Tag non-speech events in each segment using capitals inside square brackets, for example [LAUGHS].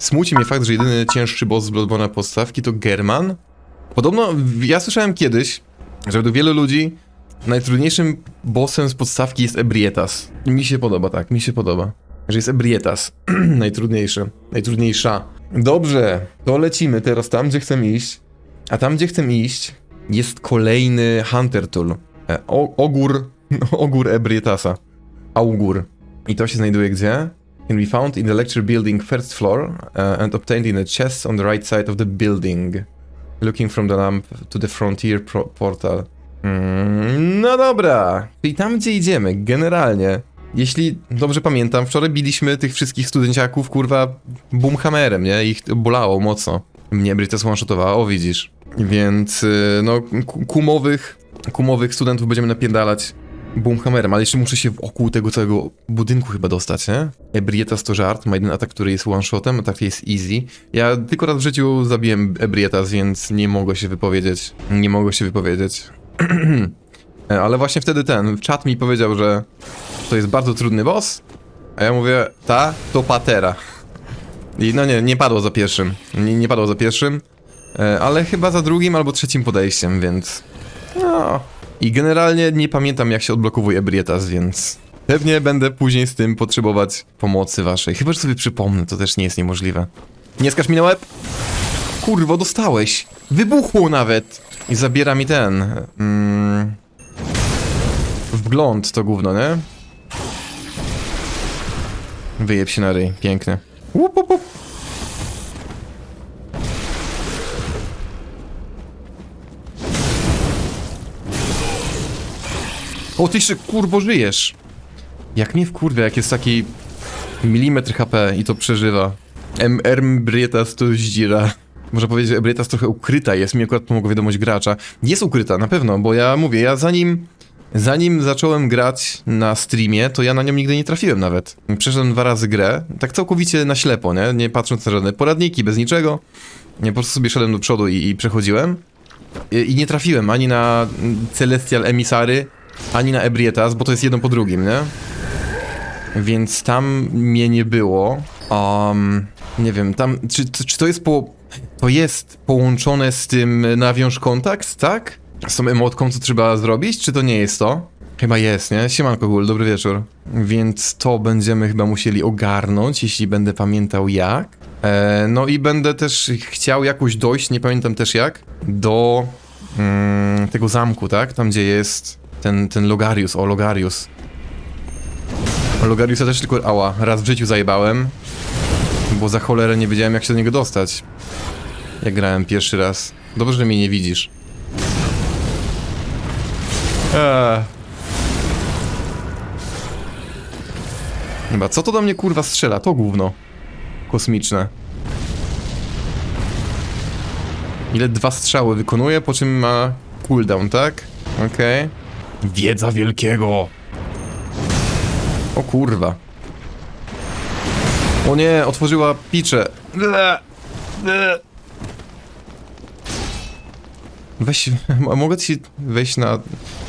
Smuci mnie fakt, że jedyny cięższy boss z Bloodborne'a podstawki to German. Podobno, ja słyszałem kiedyś, że według wielu ludzi najtrudniejszym bossem z podstawki jest Ebrietas. Mi się podoba, tak, mi się podoba. Że jest Ebrietas. [CLEARS THROAT] Najtrudniejszy. Najtrudniejsza. Dobrze, to lecimy teraz tam, gdzie chcę iść. A tam, gdzie chcę iść, jest kolejny Hunter Tool. E, o, ogór, [LAUGHS] ogór Ebrietasa. Augur. I to się znajduje gdzie? Can be found in the lecture building first floor uh, and obtained in a chest on the right side of the building. Looking from the lamp to the frontier portal. Mm, no dobra. Czyli tam, gdzie idziemy, generalnie. Jeśli dobrze pamiętam, wczoraj biliśmy tych wszystkich studenciaków, kurwa, boomhammerem, nie? Ich bolało mocno. Mnie Brytas one-shotowała, o widzisz. Więc, y, no, ku- kumowych, kumowych studentów będziemy napierdalać boomhammerem, ale jeszcze muszę się wokół tego całego budynku chyba dostać, nie? Ebrietas to żart, ma jeden atak, który jest one-shotem, a tak jest easy. Ja tylko raz w życiu zabiłem Ebrietas, więc nie mogę się wypowiedzieć. Nie mogę się wypowiedzieć. [CLEARS THROAT] E, Ale właśnie wtedy ten, czat mi powiedział, że to jest bardzo trudny boss, a ja mówię, ta, to patera. I no nie, nie padło za pierwszym. Nie, nie padło za pierwszym, e, ale chyba za drugim albo trzecim podejściem, więc... No. I generalnie nie pamiętam jak się odblokowuje Ebrietas, więc... Pewnie będę później z tym potrzebować pomocy waszej. Chyba, że sobie przypomnę, to też nie jest niemożliwe. Nie skacz mi na łeb! Kurwo, dostałeś! Wybuchło nawet! I zabiera mi ten... Mm, wgląd to gówno, nie? Wyjeb się na ryj, pięknie. Łup, łup, łup. O, ty jeszcze kurwo żyjesz! Jak mnie wkurwia, jak jest taki milimetr HP i to przeżywa. M. Ermbrietas to zdzira. Można powiedzieć, że Ebrietas trochę ukryta jest, mi akurat pomogła wiadomość gracza. Jest ukryta, na pewno, bo ja mówię, ja zanim... Zanim zacząłem grać na streamie, to ja na nią nigdy nie trafiłem nawet. Przeszedłem dwa razy grę, tak całkowicie na ślepo, nie? Nie patrząc na żadne poradniki, bez niczego. Nie, po prostu sobie szedłem do przodu i, i przechodziłem. I, I nie trafiłem ani na Celestial Emissary, ani na Ebrietas, bo to jest jedno po drugim, nie? Więc tam mnie nie było. Um, nie wiem, tam. Czy, czy to jest po. To jest połączone z tym nawiąż kontakt, tak? Z tą emotką, co trzeba zrobić? Czy to nie jest to? Chyba jest, nie? Siemanko, Gul, dobry wieczór. Więc to będziemy chyba musieli ogarnąć, jeśli będę pamiętał jak. E, no i będę też chciał jakoś dojść, nie pamiętam też jak, do mm, tego zamku, tak? Tam, gdzie jest ten, ten Logarius, o Logarius. Logariusa też tylko, ała, raz w życiu zajebałem, bo za cholerę nie wiedziałem jak się do niego dostać. Jak grałem pierwszy raz. Dobrze, że mnie nie widzisz. Eee. Chyba, co to do mnie kurwa strzela? To gówno. Kosmiczne. Ile dwa strzały wykonuje, po czym ma cooldown, tak? Okej. Wiedza wielkiego. O kurwa. O nie, otworzyła. Ble. Weź, mogę ci wejść na...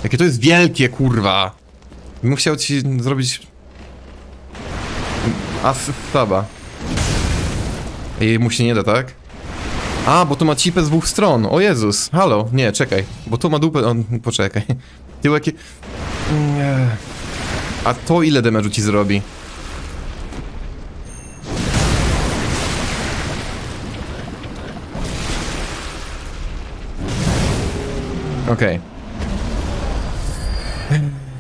Jakie to jest wielkie, kurwa! Bym chciał ci zrobić... Asaba. Jej mu się nie da, tak? A, bo to ma cipę z dwóch stron. O Jezus, halo, nie, czekaj. Bo to ma dupę... O, poczekaj. Tył jakie... Nie. A to ile damage'u ci zrobi? Okej.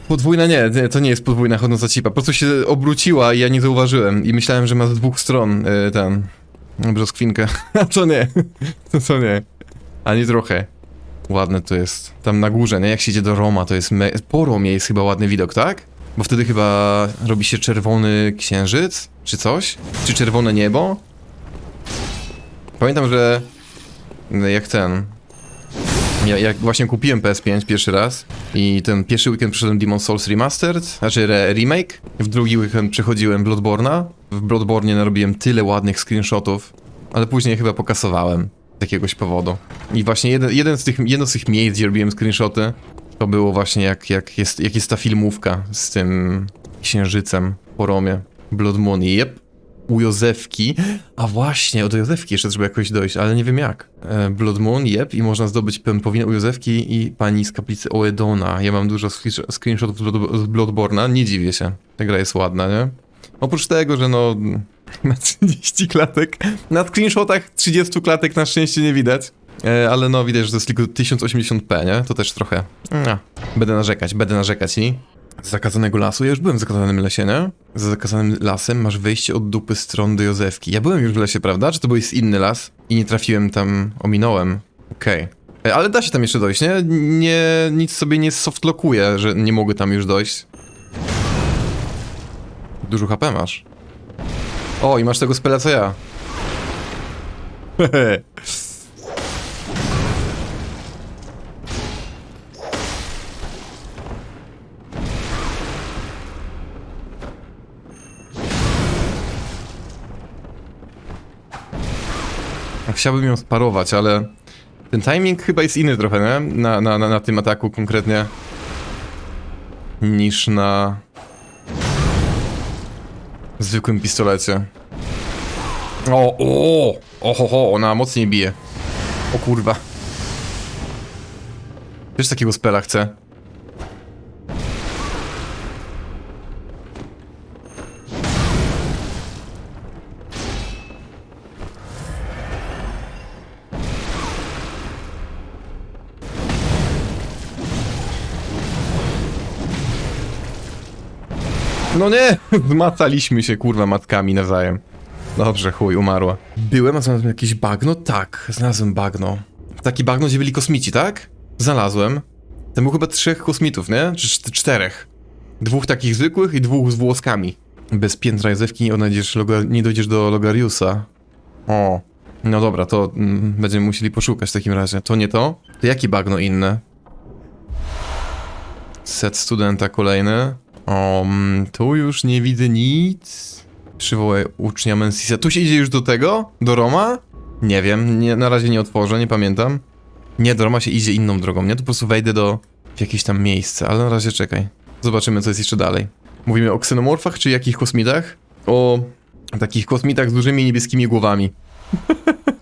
Podwójna nie, to nie jest podwójna chodząca cipa. Po prostu się obróciła i ja nie zauważyłem. I myślałem, że ma z dwóch stron y, ten... brzoskwinkę. [LAUGHS] A to nie. [LAUGHS] To co nie. Ani trochę. Ładne to jest. Tam na górze, nie? Jak się idzie do Roma, to jest... Me... Po Romie jest chyba ładny widok, tak? Bo wtedy chyba robi się czerwony księżyc? Czy coś? Czy czerwone niebo? Pamiętam, że... Jak ten... Ja, jak właśnie kupiłem PS5 pierwszy raz i ten pierwszy weekend przeszedłem Demon Souls Remastered, znaczy re remake. W drugi weekend przechodziłem Bloodborne'a. W Bloodborne narobiłem tyle ładnych screenshotów, ale później chyba pokasowałem z jakiegoś powodu. I właśnie jeden, jeden z tych, jedno z tych miejsc, gdzie robiłem screenshoty, to było właśnie jak, jak, jest, jak jest ta filmówka z tym księżycem po Romie. Blood Moon, yep. u Józefki. A właśnie, do Józefki jeszcze trzeba jakoś dojść, ale nie wiem jak. E, Blood Moon, jep, i można zdobyć pępowinę u Józefki i pani z kaplicy Oedona. Ja mam dużo screen- screenshotów z Bloodborna, nie dziwię się. Ta gra jest ładna, nie? Oprócz tego, że no... [LAUGHS] Ma 30 klatek. Na screenshotach 30 klatek na szczęście nie widać. E, ale no widać, że to jest tylko 1080p, nie? To też trochę... No, będę narzekać, będę narzekać i... Z zakazanego lasu? Ja już byłem w zakazanym lesie, nie? Za zakazanym lasem masz wejście od dupy stron do Józefki. Ja byłem już w lesie, prawda? Czy to był jest inny las? I nie trafiłem tam, ominąłem. Okej. E, Ale da się tam jeszcze dojść, nie? Nie, nic sobie nie softlockuje, że nie mogę tam już dojść. Dużo HP masz. O, i masz tego spela co [LAUGHS] ja. Chciałbym ją sparować, ale ten timing chyba jest inny trochę, nie? Na, na, na, na tym ataku konkretnie. Niż na zwykłym pistolecie. O, o, ohoho, ona mocniej bije. O kurwa. Też takiego spela chcę. No nie! [LAUGHS] Zmacaliśmy się, kurwa, matkami nawzajem. Dobrze, chuj, umarła. Byłem, a znalazłem jakieś bagno? Tak, znalazłem bagno. Taki bagno, gdzie byli kosmici, tak? Znalazłem. Tam było chyba trzech kosmitów, nie? Czy czt- czterech. Dwóch takich zwykłych i dwóch z włoskami. Bez piętra Józefki nie, nie dojdziesz do Logariusa. O. No dobra, to mm, będziemy musieli poszukać w takim razie. To nie to? To jakie bagno inne? Set studenta kolejny. Um, tu już nie widzę nic. Przywołaj ucznia Mensisa. Tu się idzie już do tego? Do Roma? Nie wiem, nie, na razie nie otworzę, nie pamiętam. Nie, do Roma się idzie inną drogą, nie? To po prostu wejdę do w jakieś tam miejsce, ale na razie czekaj. Zobaczymy, co jest jeszcze dalej. Mówimy o ksenomorfach, czy jakich kosmitach? O takich kosmitach z dużymi niebieskimi głowami.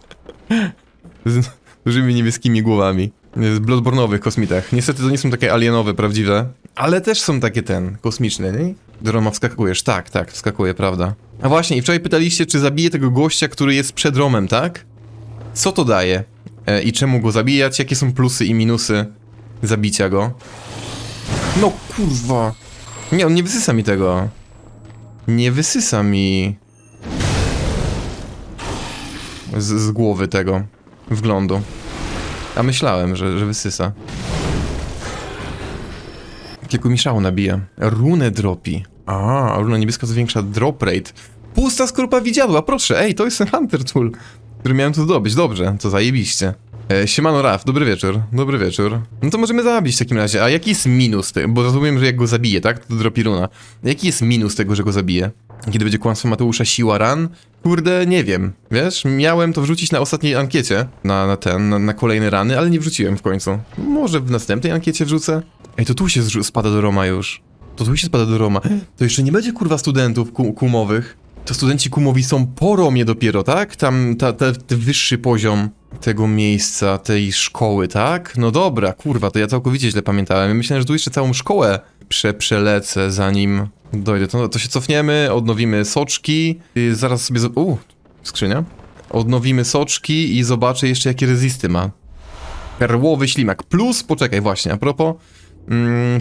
[LAUGHS] z dużymi niebieskimi głowami. Z bloodbornowych kosmitach. Niestety to nie są takie alienowe, prawdziwe. Ale też są takie ten, kosmiczne, nie? Roma wskakujesz. Tak, tak, wskakuje, prawda. A właśnie, i wczoraj pytaliście, czy zabiję tego gościa, który jest przed Romem, tak? Co to daje? E, I czemu go zabijać? Jakie są plusy i minusy zabicia go? No kurwa. Nie, on nie wysysa mi tego. Nie wysysa mi... Z, z głowy tego. Wglądu. A myślałem, że, że wysysa. Jakiego miszału nabija. Runę dropi. A, runa niebieska zwiększa drop rate. Pusta skorupa widziadła, proszę, ej, to jest Hunter Tool, który miałem tu zdobyć, dobrze, to zajebiście. E, siemano Raf, dobry wieczór, dobry wieczór. No to możemy zabić w takim razie, a jaki jest minus tego, bo rozumiem, że jak go zabiję, tak, to dropi runa. Jaki jest minus tego, że go zabiję? Kiedy będzie kłamstwo Mateusza siła ran? Kurde, nie wiem, wiesz, miałem to wrzucić na ostatniej ankiecie, na, na ten, na, na kolejne rany, ale nie wrzuciłem w końcu. Może w następnej ankiecie wrzucę? Ej, to tu się spada do Roma już. To tu się spada do Roma. To jeszcze nie będzie kurwa studentów ku kumowych. To studenci kumowi są po Romie dopiero, tak? Tam ta, ta, ten wyższy poziom tego miejsca, tej szkoły, tak? No dobra, kurwa, to ja całkowicie źle pamiętałem. Myślałem, że tu jeszcze całą szkołę prze, przelecę, zanim dojdę. To, to się cofniemy, odnowimy soczki. Yy, zaraz sobie... U, skrzynia. Odnowimy soczki i zobaczę jeszcze jakie rezisty ma. Perłowy ślimak. Plus, poczekaj, właśnie, a propos,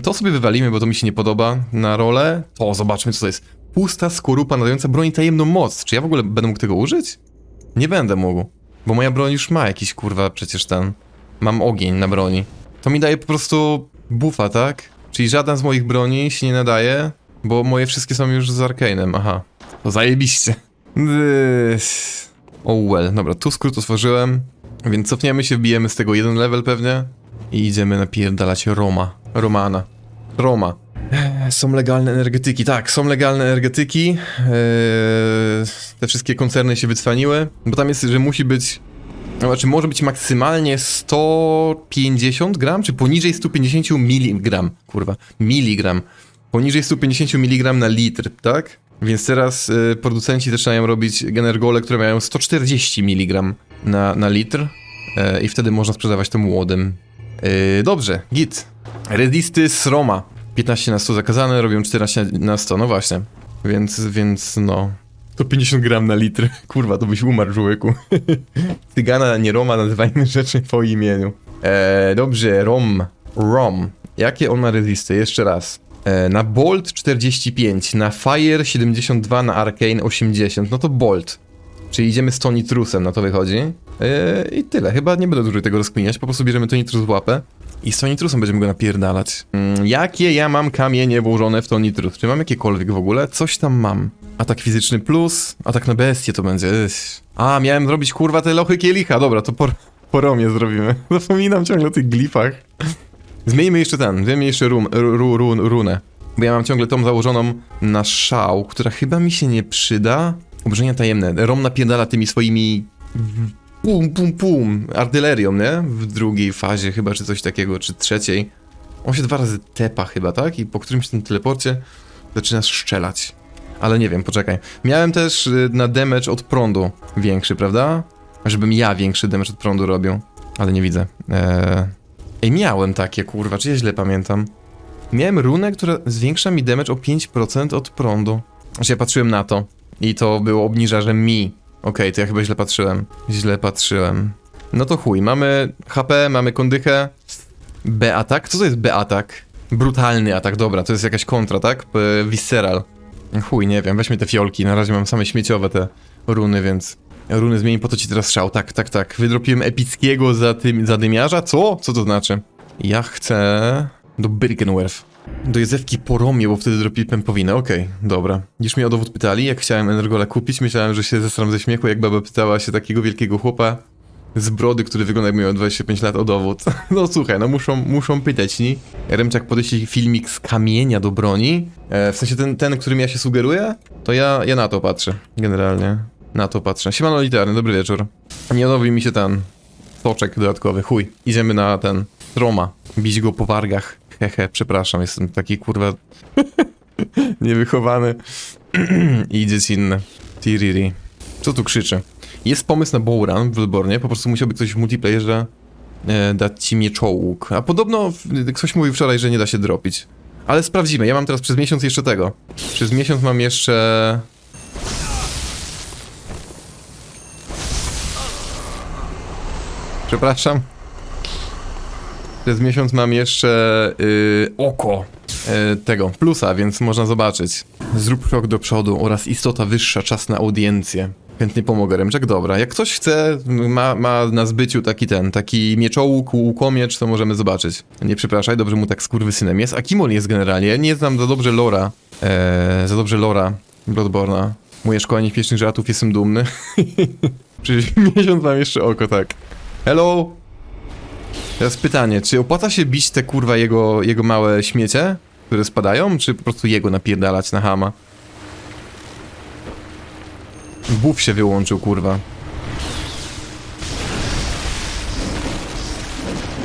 to sobie wywalimy, bo to mi się nie podoba na rolę. To zobaczmy, co to jest. Pusta skorupa nadająca broni tajemną moc. Czy ja w ogóle będę mógł tego użyć? Nie będę mógł. Bo moja broń już ma jakiś, kurwa, przecież ten... Mam ogień na broni. To mi daje po prostu buffa, tak? Czyli żaden z moich broni się nie nadaje, bo moje wszystkie są już z Arkane'em, aha. To zajebiście. Oh well, dobra, tu skrót otworzyłem, więc cofniemy się, wbijemy z tego jeden level pewnie i idziemy napierdalać Roma. Romana. Roma. Eee, Są legalne energetyki, tak, są legalne energetyki. Eee, te wszystkie koncerny się wycwaniły, bo tam jest, że musi być. Znaczy, może być maksymalnie 150 gram, czy poniżej 150 miligram. Kurwa, miligram. Poniżej 150 mg na litr, tak? Więc teraz y, producenci zaczynają robić genergole, które mają 140 mg na, na litr i wtedy można sprzedawać to młodym. Dobrze, git. Redisty z Roma. 15 na 100 zakazane, robią 14 na 100, no właśnie. Więc, więc no... 150 gram na litr. [LAUGHS] Kurwa, to byś umarł, człowieku. [LAUGHS] Cygana, nie Roma, nazywajmy rzeczy po imieniu. E, dobrze, Rom. Rom. Jakie on ma rezisty? Jeszcze raz. E, na Bolt 45, na Fire 72, na Arcane 80. No to Bolt. Czyli idziemy z Tonitrusem, na to wychodzi. E, I tyle. Chyba nie będę dłużej tego rozkminiać. Po prostu bierzemy Tonitrus w łapę. I z Tonitrusem będziemy go napierdalać. Mm, jakie ja mam kamienie włożone w Tonitrus? Czy mam jakiekolwiek w ogóle? Coś tam mam. Atak fizyczny plus, atak na bestię to będzie. A, miałem zrobić kurwa te lochy kielicha. Dobra, to po, po romie zrobimy. [LAUGHS] Zapominam ciągle o tych glifach. Zmienimy jeszcze ten, zmienimy jeszcze rum, ru, ru, runę. Bo ja mam ciągle tą założoną na szał, która chyba mi się nie przyda. Obrażenia tajemne. Rom napierdala tymi swoimi pum, pum, pum, artylerią, nie? W drugiej fazie chyba, czy coś takiego, czy trzeciej. On się dwa razy tepa chyba, tak? I po którymś tym teleporcie zaczyna strzelać. Ale nie wiem, poczekaj. Miałem też y, na damage od prądu większy, prawda? Żebym ja większy damage od prądu robił. Ale nie widzę. Eee... Ej, miałem takie, kurwa, czy ja źle pamiętam? Miałem runę, która zwiększa mi damage o 5% od prądu. Znaczy ja patrzyłem na to. I to było obniżarzem mi. Okej, to ja chyba źle patrzyłem. Źle patrzyłem. No to chuj, mamy HP, mamy kondychę. B-atak? Co to jest B-atak? Brutalny atak, dobra, to jest jakaś kontra, tak? P visceral. Chuj, nie wiem, weźmy te fiolki, na razie mam same śmieciowe te runy, więc... Runy zmieni, po to ci teraz strzał, tak, tak, tak. Wydropiłem epickiego za tym, zadymiarza? Co? Co to znaczy? Ja chcę... Do Birkenwerf. Do Józefki po Romie, bo wtedy dropi pępowinę, okej, dobra. Już mnie o dowód pytali, jak chciałem Energola kupić, myślałem, że się zesram ze śmiechu, jak baba pytała się takiego wielkiego chłopa z brody, który wygląda jak miał 25 lat o dowód. [LAUGHS] No słuchaj, no muszą, muszą pytać, ni? Remczak podeśli filmik z kamienia do broni. E, w sensie ten, ten, którym ja się sugeruję, to ja, ja na to patrzę, generalnie. Na to patrzę. Siemano literny, dobry wieczór. Nie odnowi mi się ten soczek dodatkowy, chuj. Idziemy na ten Roma. Bić go po wargach. Hehe, przepraszam, jestem taki kurwa [LAUGHS] niewychowany [CLEARS THROAT] i dziecinny. Tiriri. Co tu krzyczy? Jest pomysł na bowrun w Bloodborne, po prostu musiałby ktoś w multiplayerze e, dać ci mieczołuk. A podobno ktoś mówił wczoraj, że nie da się dropić. Ale sprawdzimy, ja mam teraz przez miesiąc jeszcze tego. Przez miesiąc mam jeszcze... Przepraszam. Przez miesiąc mam jeszcze yy, oko yy, tego plusa, więc można zobaczyć. Zrób krok do przodu oraz istota wyższa, czas na audiencję. Chętnie pomogę, Remczak, dobra. Jak ktoś chce, ma, ma na zbyciu taki ten, taki mieczołuk, łukomiecz, to możemy zobaczyć. Nie przepraszaj, dobrze mu tak skurwysynem jest. A kim on jest generalnie? Ja nie znam za dobrze lora. Eee, za dobrze lora Bloodborna. Moje szkolenie śmiesznych żartów, jestem dumny. [LAUGHS] Przez miesiąc mam jeszcze oko, tak. Hello? Teraz pytanie, czy opłaca się bić te kurwa jego, jego małe śmiecie, które spadają, czy po prostu jego napierdalać na hama? Buf się wyłączył, kurwa.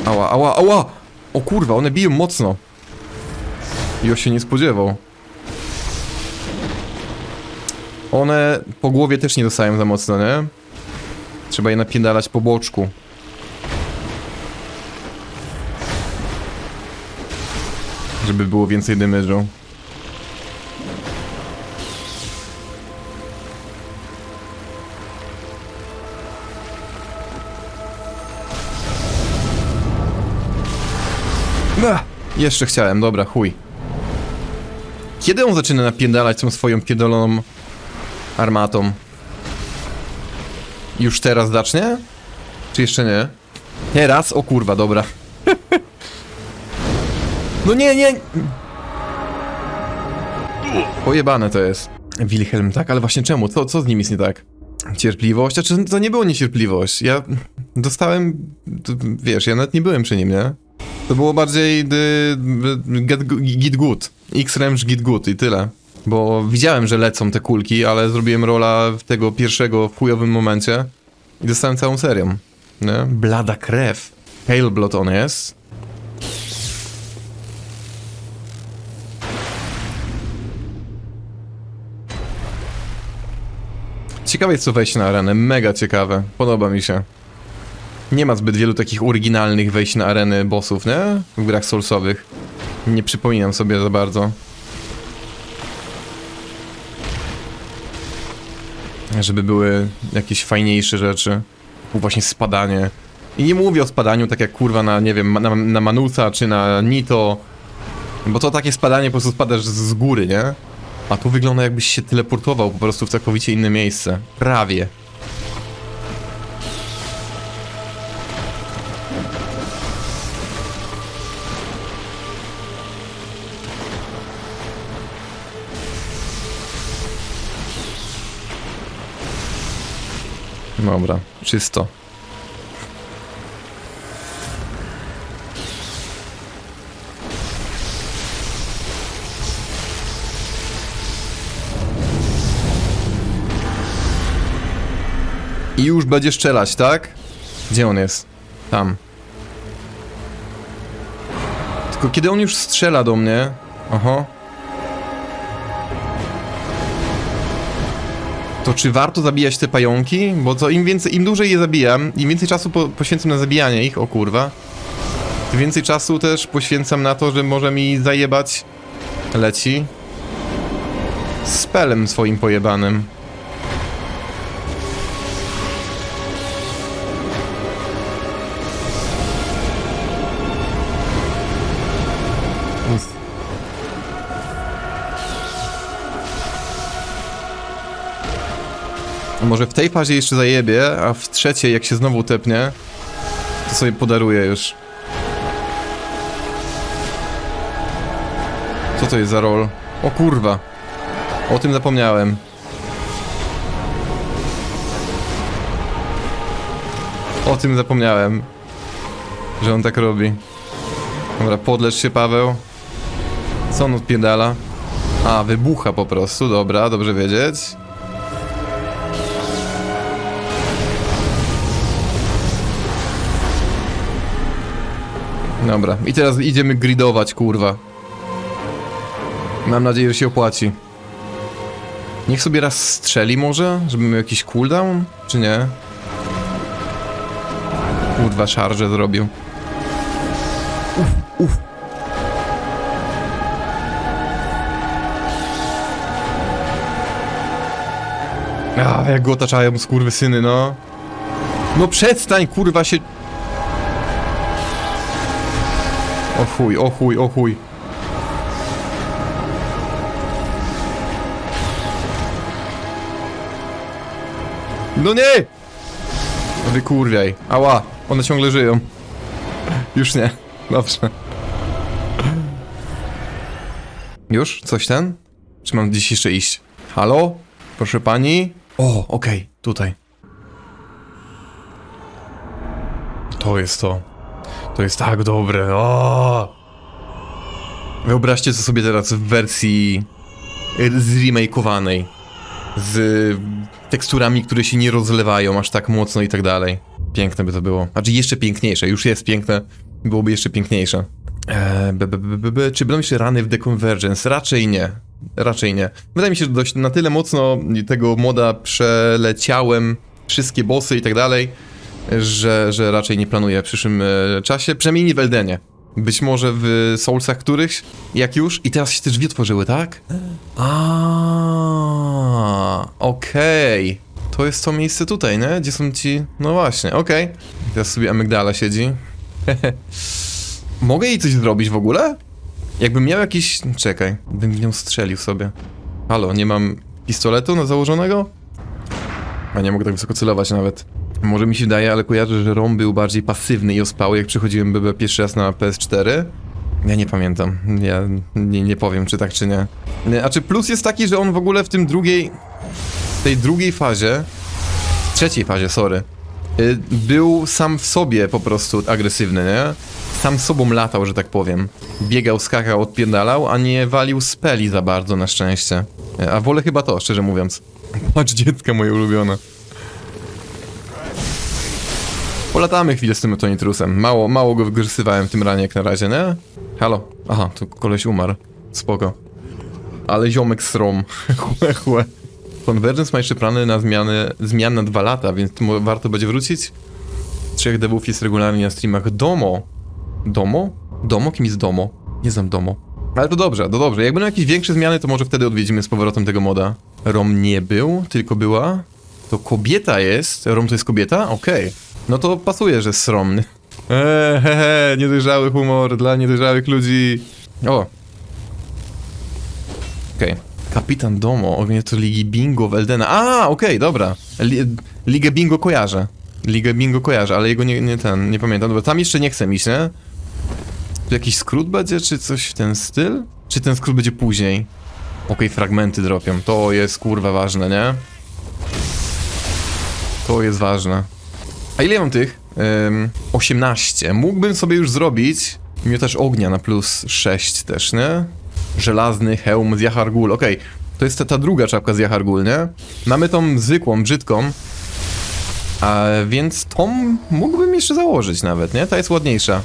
Ała, ała, ała! O kurwa, one biją mocno. Jo się nie spodziewał. One po głowie też nie dostają za mocno, nie? Trzeba je napierdalać po boczku. Żeby było więcej damage'u. Ach, jeszcze chciałem, dobra, chuj. Kiedy on zaczyna napierdalać tą swoją pierdoloną armatą? Już teraz zacznie? Czy jeszcze nie? Teraz? O kurwa, dobra. No nie, nie! Pojebane to jest. Wilhelm, tak? Ale właśnie czemu? Co, co z nim jest nie tak? Cierpliwość? A czy to nie było niecierpliwość? Ja dostałem... Wiesz, ja nawet nie byłem przy nim, nie? To było bardziej y, y, git good. X-Rem git good i tyle. Bo widziałem, że lecą te kulki, ale zrobiłem rola tego pierwszego w chujowym momencie i dostałem całą serią. Nie? Blada krew. Pale blood on jest. Ciekawe jest co wejść na arenę, mega ciekawe. Podoba mi się. Nie ma zbyt wielu takich oryginalnych wejść na areny bossów, nie? W grach soulsowych. Nie przypominam sobie za bardzo. Żeby były jakieś fajniejsze rzeczy. Właśnie spadanie. I nie mówię o spadaniu tak jak kurwa na, nie wiem, na, na Manusa czy na Nito. Bo to takie spadanie po prostu spadasz z góry, nie? A tu wygląda jakbyś się teleportował po prostu w całkowicie inne miejsce. Prawie. Dobra, czysto. I już będzie strzelać, tak? Gdzie on jest? Tam. Tylko kiedy on już strzela do mnie... Oho. To czy warto zabijać te pająki? Bo to im więcej, im dłużej je zabijam, im więcej czasu po, poświęcam na zabijanie ich, o kurwa, tym więcej czasu też poświęcam na to, że może mi zajebać leci spelem swoim pojebanym. Może w tej fazie jeszcze zajebie, a w trzeciej, jak się znowu tepnie, to sobie podaruję już. Co to jest za rol? O kurwa. O tym zapomniałem. O tym zapomniałem. Że on tak robi. Dobra, podlecz się Paweł. Co on odpierdala? A, wybucha po prostu, dobra, dobrze wiedzieć. Dobra, i teraz idziemy gridować, kurwa. Mam nadzieję, że się opłaci. Niech sobie raz strzeli może, żeby miał jakiś cooldown, czy nie? Kurwa, szarże zrobił. Uf, uf. A, jak go otaczają skurwysyny, no. No przestań, kurwa, się... O chuj, o chuj, o chuj. No nie! Wykurwiaj. Ała, one ciągle żyją. Już nie. Dobrze. Już? Coś ten? Czy mam gdzieś jeszcze iść? Halo? Proszę pani? O, okej, tutaj. To jest to. To jest tak dobre. O! Wyobraźcie to sobie teraz w wersji zremakeowanej. Z teksturami, które się nie rozlewają aż tak mocno i tak dalej. Piękne by to było. Znaczy jeszcze piękniejsze. Już jest piękne. Byłoby jeszcze piękniejsze. Eee, b, b. Czy będą jeszcze rany w The Convergence? Raczej nie. Raczej nie. Wydaje mi się, że dość na tyle mocno tego moda przeleciałem wszystkie bossy i tak dalej, że, że raczej nie planuję w przyszłym e, czasie, przynajmniej nie w Eldenie. Być może w Soulsach którychś, jak już. I teraz się te drzwi otworzyły, tak? A, okej. To jest to miejsce tutaj, nie? Gdzie są ci... No właśnie, okej. Teraz sobie amygdala siedzi. [LAUGHS] Mogę jej coś zrobić w ogóle? Jakbym miał jakiś... Czekaj, bym w nią strzelił sobie. Halo, nie mam pistoletu na założonego? A nie mogę tak wysoko celować nawet. Może mi się wydaje, ale kojarzę, że Rom był bardziej pasywny i ospały, jak przychodziłem BB pierwszy raz na PS4. Ja nie pamiętam. Ja nie, nie powiem, czy tak, czy nie. Nie, A czy plus jest taki, że on w ogóle w tym drugiej... W tej drugiej fazie... W trzeciej fazie, sorry. y, Był sam w sobie po prostu agresywny, nie? Sam sobą latał, że tak powiem. Biegał, skakał, odpierdalał, a nie walił speli za bardzo, na szczęście. Y, A wolę chyba to, szczerze mówiąc. Patrz dziecka moje ulubione. Polatamy chwilę z tym Tonitrusem. Mało, mało go wykorzystywałem w tym ranie jak na razie, nie? Halo. Aha, tu koleś umarł. Spoko. Ale ziomek srom. chłe, chłe. Convergence ma jeszcze plany na zmiany, zmian na dwa lata, więc warto będzie wrócić. Trzech devów jest regularnie na streamach. Domo. Domo? Domo? Kim jest Domo? Nie znam Domo. Ale to dobrze, to dobrze. Jak będą jakieś większe zmiany, to może wtedy odwiedzimy z powrotem tego moda. Rom nie był, tylko była. To kobieta jest. Rom to jest kobieta? Okej. No to pasuje, że sromny. Eee, he, he, niedojrzały humor dla niedojrzałych ludzi. O. Okej. Kapitan Domo, organizator Ligi Bingo w Eldena. A, okej, dobra. Li Ligę Bingo kojarzę. Ligę Bingo kojarzę, ale jego nie, nie ten, nie pamiętam. Dobra, tam jeszcze nie chcę iść, nie? Tu jakiś skrót będzie, czy coś w ten styl? Czy ten skrót będzie później? Okej, fragmenty dropią. To jest kurwa ważne, nie? To jest ważne. A ile mam tych? Ym, 18. Mógłbym sobie już zrobić miotacz ognia na plus 6 też, nie? Żelazny hełm z Jahargul. Okej, to jest ta, ta druga czapka z Jahargul, nie? Mamy tą zwykłą, brzydką. A więc tą mógłbym jeszcze założyć nawet, nie? Ta jest ładniejsza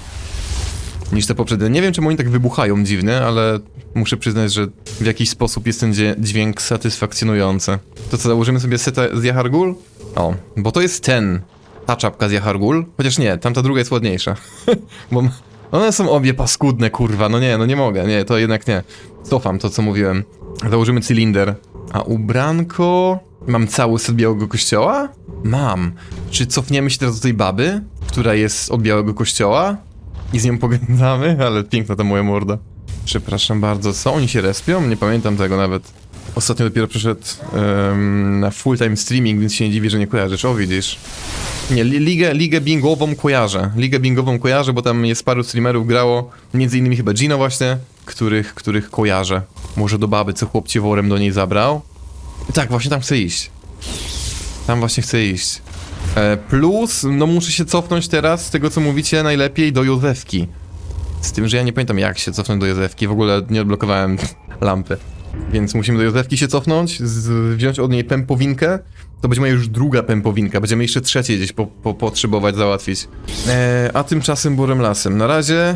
niż te poprzednie. Nie wiem, czemu oni tak wybuchają dziwnie, ale muszę przyznać, że w jakiś sposób jest ten dźwięk satysfakcjonujący. To co, założymy sobie seta z Jahargul? O, bo to jest ten, ta czapka z Jahargul, chociaż nie, tamta druga jest ładniejsza. [LAUGHS] bo one są obie paskudne, kurwa, no nie, no nie mogę, nie, to jednak nie. Cofam to, co mówiłem. Założymy cylinder. A ubranko... Mam cały set Białego Kościoła? Mam. Czy cofniemy się teraz do tej baby, która jest od Białego Kościoła? I z nią pogadamy? Ale piękna ta moja morda. Przepraszam bardzo, co oni się respią? Nie pamiętam tego nawet. Ostatnio dopiero przyszedł em, na full-time streaming, więc się nie dziwię, że nie kojarzysz. O, widzisz. Nie, li- ligę, ligę bingową kojarzę. Ligę bingową kojarzę, bo tam jest paru streamerów grało, między innymi chyba Gino właśnie, których, których kojarzę. Może do baby, co chłop cię worem do niej zabrał? Tak, właśnie tam chcę iść. Tam właśnie chcę iść. E, plus, no muszę się cofnąć teraz, z tego co mówicie, najlepiej do Józefki. Z tym, że ja nie pamiętam jak się cofnąć do Józefki, w ogóle nie odblokowałem [LAUGHS] lampy. Więc musimy do Józefki się cofnąć, z, wziąć od niej pępowinkę. To będzie moja już druga pępowinka, będziemy jeszcze trzeciej gdzieś po, po, potrzebować załatwić. E, a tymczasem Borem Lasem. Na razie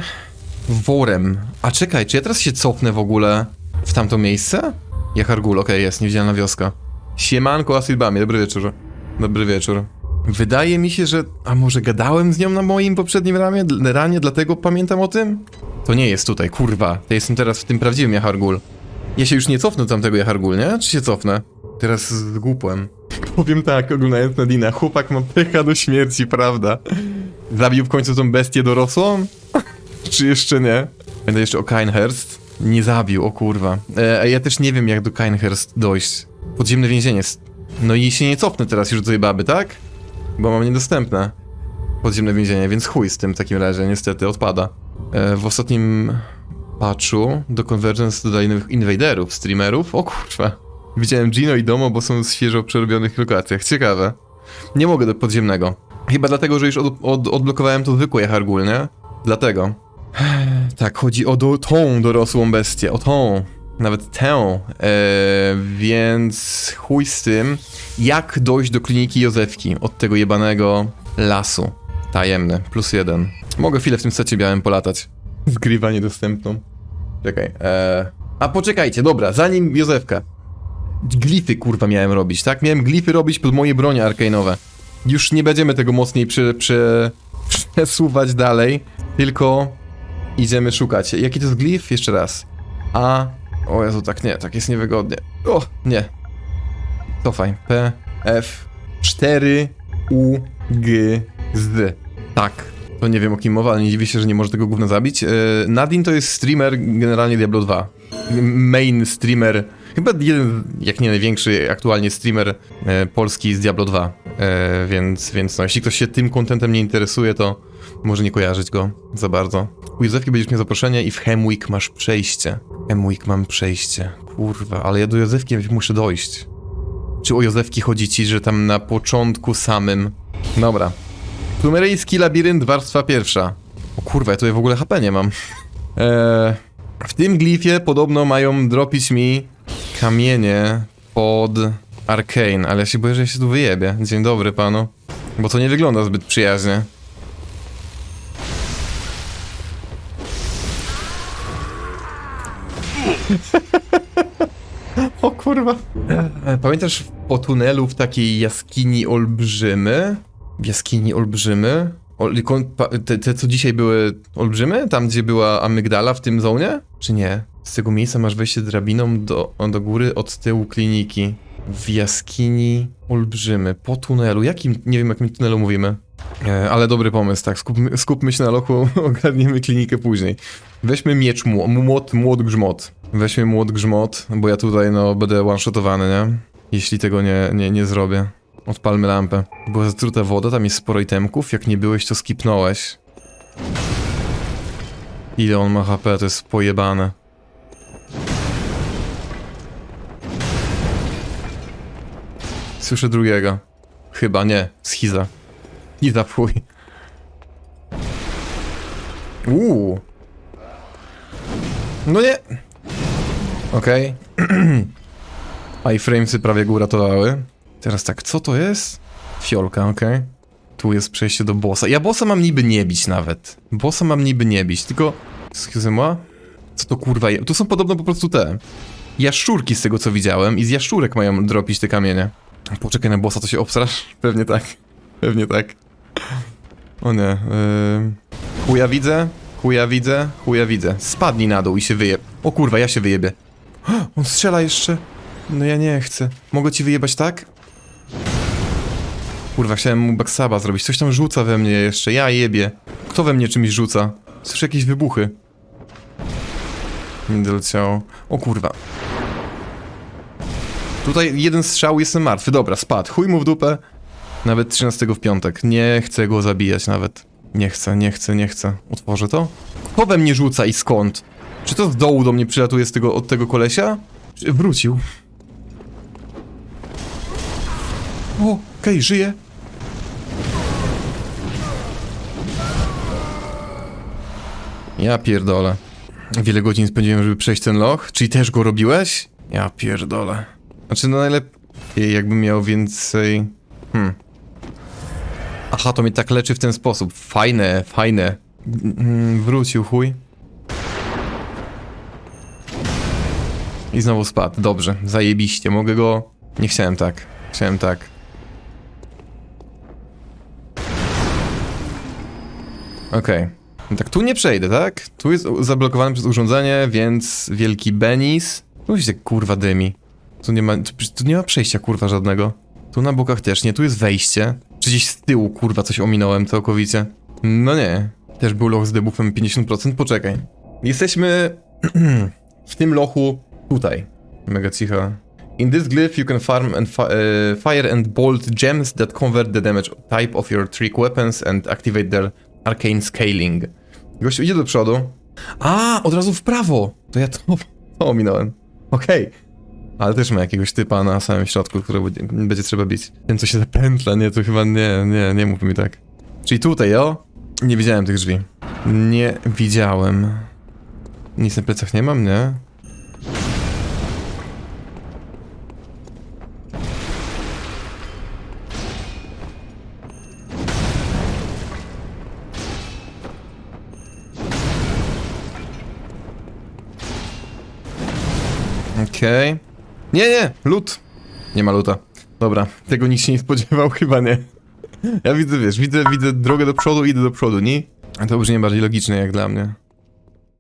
worem. A czekaj, czy ja teraz się cofnę w ogóle w tamto miejsce? Jachargul, okej, jest, niewidzialna wioska. Siemanko, Asilbami, dobry wieczór. Dobry wieczór. Wydaje mi się, że... A może gadałem z nią na moim poprzednim ramie, ranie, dlatego pamiętam o tym? To nie jest tutaj, kurwa. To jestem teraz w tym prawdziwym Jachargul. Ja się już nie cofnę tamtego Jachargul, nie? Czy się cofnę? Teraz zgłupłem. [LAUGHS] Powiem tak, oglądając Nadina, chłopak ma pecha do śmierci, prawda? Zabił w końcu tą bestię dorosłą? Czy jeszcze nie? Będę jeszcze o Kainhurst. Nie zabił, o kurwa. E, ja też nie wiem, jak do Kainhurst dojść. Podziemne więzienie. No i się nie cofnę teraz już do tej baby, tak? Bo mam niedostępne podziemne więzienie, więc chuj z tym w takim razie, niestety, odpada. E, w ostatnim patchu do Convergence dodali nowych invaderów, streamerów. O kurwa. Widziałem Gino i Domo, bo są w świeżo przerobionych lokacjach. Ciekawe. Nie mogę do podziemnego. Chyba dlatego, że już od, od, odblokowałem to zwykłe Hargul, nie? Dlatego. [SIGHS] Tak, chodzi o do, tą dorosłą bestię, o tą. Nawet tę. E, więc chuj z tym. Jak dojść do kliniki Józefki od tego jebanego lasu? Tajemne, plus jeden. Mogę chwilę w tym secie białym polatać. Zgrywa niedostępną. Czekaj. E... A poczekajcie, dobra, zanim Józefka. Glify kurwa miałem robić, tak? Miałem glify robić pod moje bronie arkane'owe. Już nie będziemy tego mocniej prze, prze, przesuwać dalej, tylko idziemy szukać. Jaki to jest glif? Jeszcze raz. A. O Jezu, tak nie, tak jest niewygodnie. O, nie. Cofaj. P, F, 4, U, G, Z. Tak. To nie wiem o kim mowa, ale nie dziwię się, że nie może tego gówna zabić. Yy, Nadine to jest streamer generalnie Diablo 2. Main streamer, chyba jeden, jak nie największy aktualnie streamer e, polski z Diablo 2. E, więc, więc no, jeśli ktoś się tym kontentem nie interesuje, to może nie kojarzyć go za bardzo. U Józefki będziesz miał zaproszenie i w Hemwick masz przejście. Hemwick mam przejście. Kurwa, ale ja do Józefki muszę dojść. Czy o Józefki chodzi ci, że tam na początku samym... Dobra. Plumeryjski labirynt, warstwa pierwsza. O kurwa, ja tutaj w ogóle HP nie mam. Eee, w tym glifie podobno mają dropić mi kamienie pod Arcane, ale ja się boję, że się tu wyjebie. Dzień dobry panu. Bo to nie wygląda zbyt przyjaźnie. [LAUGHS] o kurwa. E, Pamiętasz po tunelu w takiej jaskini olbrzymy? W jaskini olbrzymy? Te, te, co dzisiaj były olbrzymy? Tam, gdzie była amygdala w tym zonie? Czy nie? Z tego miejsca masz wejście drabiną do, do góry od tyłu kliniki. W jaskini olbrzymy. Po tunelu. Jakim, nie wiem jakim tunelu mówimy. E, ale dobry pomysł, tak. Skupmy, skupmy się na lochu, [LAUGHS] ogarniemy klinikę później. Weźmy miecz, mło- młot, młot, grzmot. Weźmy młot, grzmot, bo ja tutaj, no, będę one-shotowany, nie? Jeśli tego nie, nie, nie zrobię. Odpalmy lampę. Była zatruta woda, tam jest sporo itemków. Jak nie byłeś, to skipnąłeś. Ile on ma HP, to jest pojebane. Słyszę drugiego. Chyba nie, schiza. I zapłuj. Uuu. No nie. Okej. [CLEARS THROAT] iframesy prawie go uratowały. Teraz tak, co to jest? Fiolka, okej. Tu jest przejście do bossa. Ja bossa mam niby nie bić nawet. Bossa mam niby nie bić, tylko... Excuse moi? Co to kurwa je? Tu są podobno po prostu te... Jaszczurki z tego co widziałem i z jaszczurek mają dropić te kamienie. Poczekaj na bossa, to się obstrasz? [LAUGHS] Pewnie tak. Pewnie tak. O nie. Yy... Chuja widzę, chuja widzę, chuja widzę. Spadnij na dół i się wyjeb. O kurwa, ja się wyjebię. [GASPS] On strzela jeszcze. No ja nie chcę. Mogę ci wyjebać tak? Kurwa, chciałem mu backsaba zrobić. Coś tam rzuca we mnie jeszcze. Ja jebie. Kto we mnie czymś rzuca? Słyszę jakieś wybuchy. Nie doleciało. O kurwa. Tutaj jeden strzał, jestem martwy. Dobra, spadł. Chuj mu w dupę. Nawet 13 w piątek. Nie chcę go zabijać nawet. Nie chcę, nie chcę, nie chcę. Otworzę to? Kto we mnie rzuca i skąd? Czy to z dołu do mnie przylatuje z tego, od tego kolesia? Czy wrócił? O, okej, żyje. Ja pierdolę. Wiele godzin spędziłem, żeby przejść ten loch. Czyli też go robiłeś? Ja pierdolę. Znaczy, no najlepiej jakbym miał więcej... Hmm. Aha, to mnie tak leczy w ten sposób. Fajne, fajne. Mm, wrócił chuj. I znowu spadł. Dobrze, zajebiście. Mogę go... Nie chciałem tak. Chciałem tak. Okej. No Tak, tu nie przejdę, tak? Tu jest zablokowany przez urządzenie, więc wielki Benis. Tu się kurwa dymi. Tu nie ma, tu, tu nie ma przejścia kurwa żadnego. Tu na bokach też nie, tu jest wejście. Czy gdzieś z tyłu kurwa coś ominąłem całkowicie? No nie. Też był loch z debuffem 50%, poczekaj. Jesteśmy [CLEARS THROAT] w tym lochu tutaj. Mega cicha. In this glyph you can farm and fi e, fire and bolt gems that convert the damage type of your trick weapons and activate their arcane scaling. Gościu idzie do przodu. A, od razu w prawo! To ja to, [LAUGHS] to ominąłem. Okej. Ale też ma jakiegoś typa na samym środku, którego będzie, będzie trzeba bić. Ten, co się zapętla, nie, to chyba nie, nie, nie mów mi tak. Czyli tutaj, jo? Nie widziałem tych drzwi. Nie widziałem. Nic na plecach nie mam, nie? Okej. Nie, nie, lód. Nie ma luta. Dobra, tego nikt się nie spodziewał, [LAUGHS] chyba nie. Ja widzę, wiesz, widzę, widzę drogę do przodu, idę do przodu, nie? To brzmi bardziej logicznie jak dla mnie.